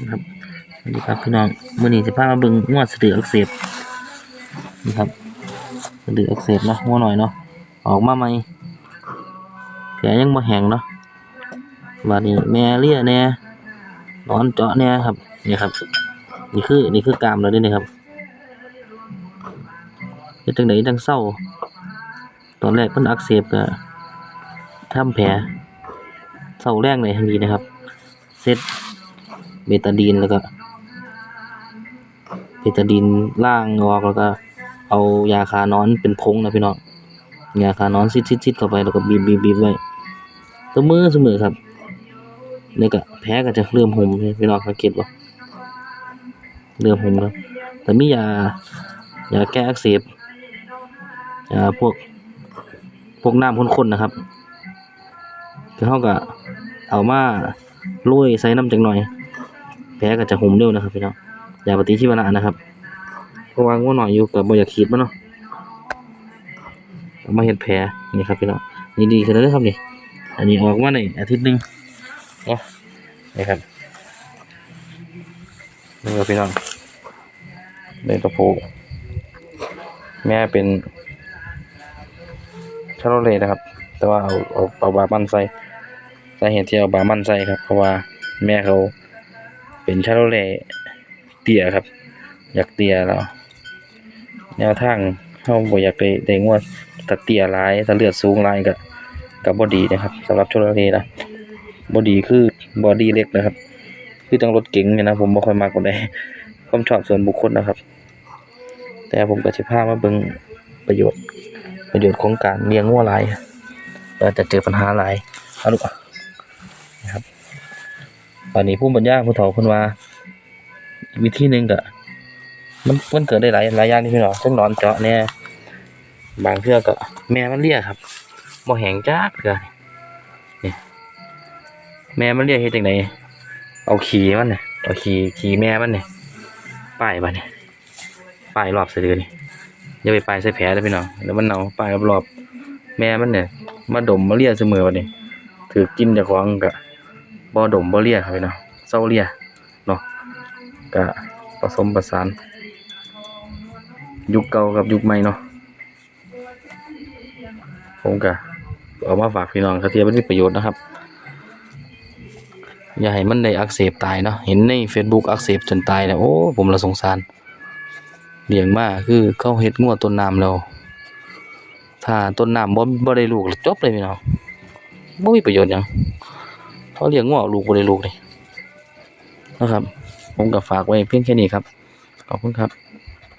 นะครับสวัสดีครับพี่น้องมื้อนี้จะพามาบิ่งงวดสะดืออักเสบนี่ครับสะดืออักเสบเนาะงัวหน่อยเนาะออกมาใหม่แผลยังบ่แห้งเนาะบัดนี้แม่เลียแน่นอนเจาะแน่ครับนี่ครับ นี่คือนี่คือกามแล้วเด้นี่ครับเฮ็ดจังไดจังเศร้า ตอนแรกเพิ่นอักเสบก็ทำแผลเศร้าแรงเลยทันทีนะครับเซต เบตาดีนแล้วก็เบตาดีนล่างออกแล้วก็ เอายาคานอนเป็นผงนะพี่น้องยาคานอนซิดซิดซิดเข้าไปแล้วก็บีบบีบบีบไว้ตัวมือเสมอครับนี่ก็แผลก็จะเริ่มห่มพี่น้องสังเกตบ่เริ่มห่มแล้วแต่มียายาแก้อักเสบยาพวกพวกน้ำข้นๆนะครับคือเขาก็เอามาโรยใส่น้ำจังหน่อย ผลก็จะห่มเร็วนะครับพี่น้องอย่าปฏิชีวนะนะครับเพราะว่าง่วงหน่อยอยู่กับบ่อยากขีดมันเนาะมาเห็ดแผลนี่ครับพี่น้องนี่ดีขึ้นแล้วครับนี่อันนี้ออกมาในอาทิตย์หนึ่งเนาะนี่ครับนี่ครับพี่น้องเป็นตัวผู้แม่เป็นชาโรเลนะครับ แต่ว่าเอาเอาเอาบามันใส่สาเหตุที่เอาบามันใส่ครับเพราะว่าแม่เขา เป็นชาโรเล่เตียครับ อยากเตียแล้วแนวทางเขาบ่อยากได้ได้งวดถ้าเตียหลายถ้าเลือดสูงหลายก็ก็บ่ดีนะครับสำหรับชาโรเล่นะบ่ดีคือบอดี้เล็กนะครับ คือต้องรถเก๋งเนี่ยนะผมบ่ค่อยมักปานใดความชอบส่วนบุคคลนะครับ แต่ผมก็สิพามาเบิ่งประโยชน์ ประโยชน์ของการเลี้ยงวัวลายเราจะเจอปัญหาลายเอาลูกนะครับ ตอนนี้ผู้บรรยายผู้เฒ่าพิ่นว่า วิธีหนึ่งก็มันมันเกิดได้หลายหลายอย่างที่พี่น้องซึ่งนอนเจาะเนี่ยบางเทื่อก็แม่มันเลียครับบ่แห้งจักเทื่อนี่แม่มันเลียเฮ็ดจังไดเอาขี้มันเนี่ยเอาขี้ขี้แม่มันเนี่ยป้ายบัดเนี่ยป้ายรอบสะดือนี่อย่าไปปลายใส่แผลเลยพี่น้องเดี๋ยวมันเน่าปลายรอบๆแม่มันเนี่ยมาดมมาเลียเสมอวันนี้ถือกินจากของกะ บ่ดมบ่เลียครับพี่น้องเศร้าเลียเนาะกะผสมประสาน ยุคเก่ากับยุคใหม่เนาะผมกะเอามาฝากพี่น้องกระเทียมมันมีประโยชน์นะครับ อย่าให้มันได้อักเสบตายเนาะเห็นใน Facebook อักเสบจนตายแล้วโอ้ผมละสงสารเลี้ยงมาคือเข้าเฮ็ดงัวต้นน้ำแล้วถ้าต้นน้ำบ่บ่ได้ลูกจบเลยพี่น้องบ่มีประโยชน์หยัง เขาเลี้ยงงัวเอกลูกบ่ได้ลูกเลยนะครับ ผมก็ฝากไว้เพียงแค่นี้ครับ ขอบคุณครับ